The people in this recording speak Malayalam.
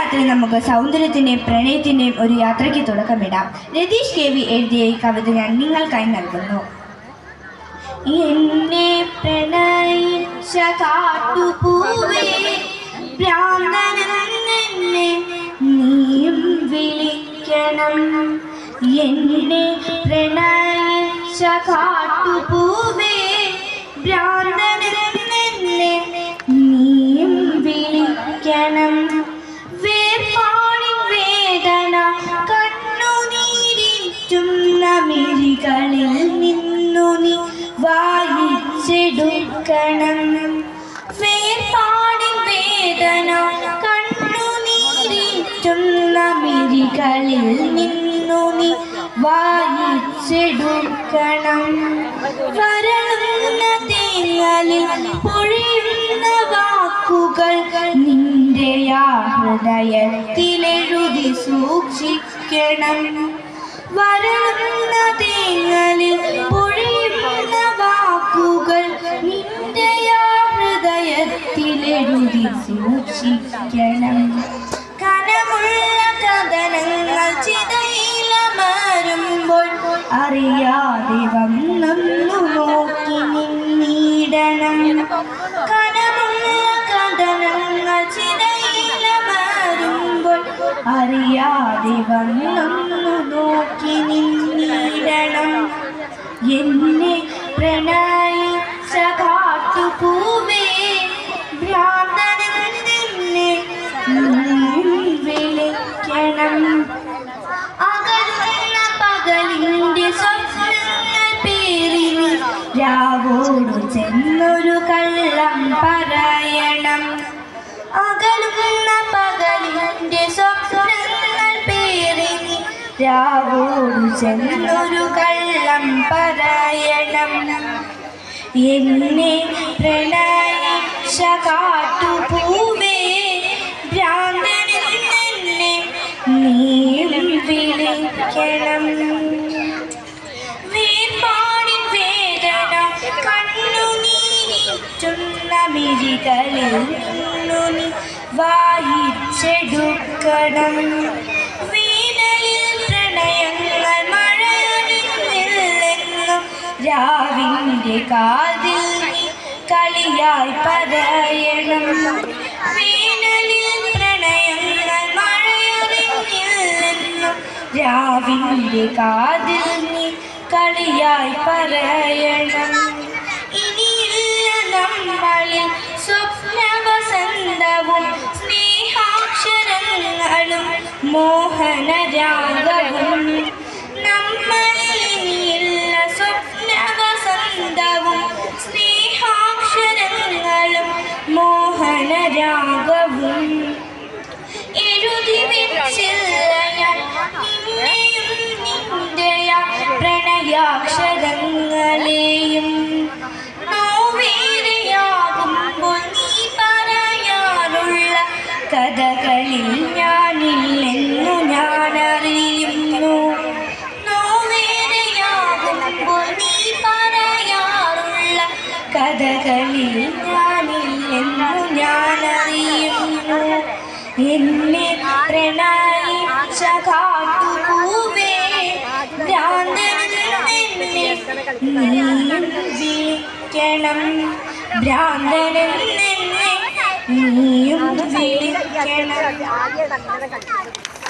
രാത്രി നമുക്ക് സൗന്ദര്യത്തിന്റെയും പ്രണയത്തിന്റെയും ഒരു യാത്രയ്ക്ക് തുടക്കമിടാം. രതീഷ് കെ വി എഴുതിയ ഈ കവിത ഞാൻ നിങ്ങൾക്കായി നൽകുന്നു. എന്നെ പ്രണയിച്ച കാട്ടുപൂവേ ഭ്രാന്തനെന്നെ നീയും വിളിക്കണം. എന്നെ പ്രണയിച്ച കാട്ടുപൂവേ ഭ്രാന്തനെന്നെ നീയും വിളിക്കണം. വായിച്ചെടുക്കണം വേർപാടി വേദന കണ്ണുനീരിറ്റുന്ന മിഴികളിൽ നിന്നു നീ വായിച്ചെടുക്കണം. വരളുന്ന തേങ്ങലിൽ പൊഴിയുന്ന വാക്കുകൾ നിന്റെ ആ ഹൃദയത്തിലെഴുതി സൂക്ഷിക്കണം. വരളുന്ന തേങ്ങലിൽ പൊഴിയുന്ന സൂക്ഷിക്കണം കനമുള്ള കഥനങ്ങൾ ചിതയിലമരുമ്പോൾ അറിയാതെ വന്നു നോക്കി നിന്നിടണം. കനമുള്ള കഥനങ്ങൾ ചിതയിലമരുമ്പോൾ അറിയാതെ വന്നു നോക്കി നിന്നിടണം. എന്നെ പ്രണയിച്ച രാവോടു ചെന്നൊരു കള്ളം പറയണം. അകലുന്ന പകലിന്റെ സ്വപ്നങ്ങൾ പേരി രാവോടു ചെന്നൊരു കള്ളം പറയണം. എന്നെ പ്രണയിച്ച കാട്ടുപൂവേ ഭ്രാന്തനെന്നെ നീ വിളിക്കണം. കണ്ണുനീരിറ്റുന്ന നുനി വായിച്ചെടുക്കണം. വീണലിൽ പ്രണയങ്ങൾ മഴയൊരുങ്ങില്ലെന്നും രാവിന്റെ കാതിൽ കളിയായി പറയണം. വീണലിൽ പ്രണയങ്ങൾ മഴയൊരുങ്ങില്ലെന്നും രാവിന്റെ കാതിൽ കളിയായി പറയണം. സ്നേഹാക്ഷരങ്ങളും മോഹനരാഗവും കഥകളിൽ ഞാനില്ലെന്നു ഞാൻ അറിയുന്നു എന്നെ പ്രണയിച്ച കാട്ടുപൂവേ ഭ്രാന്തനെന്നെ ഭ്രാന്തനെന്നെ നീയും വിളിക്കണം.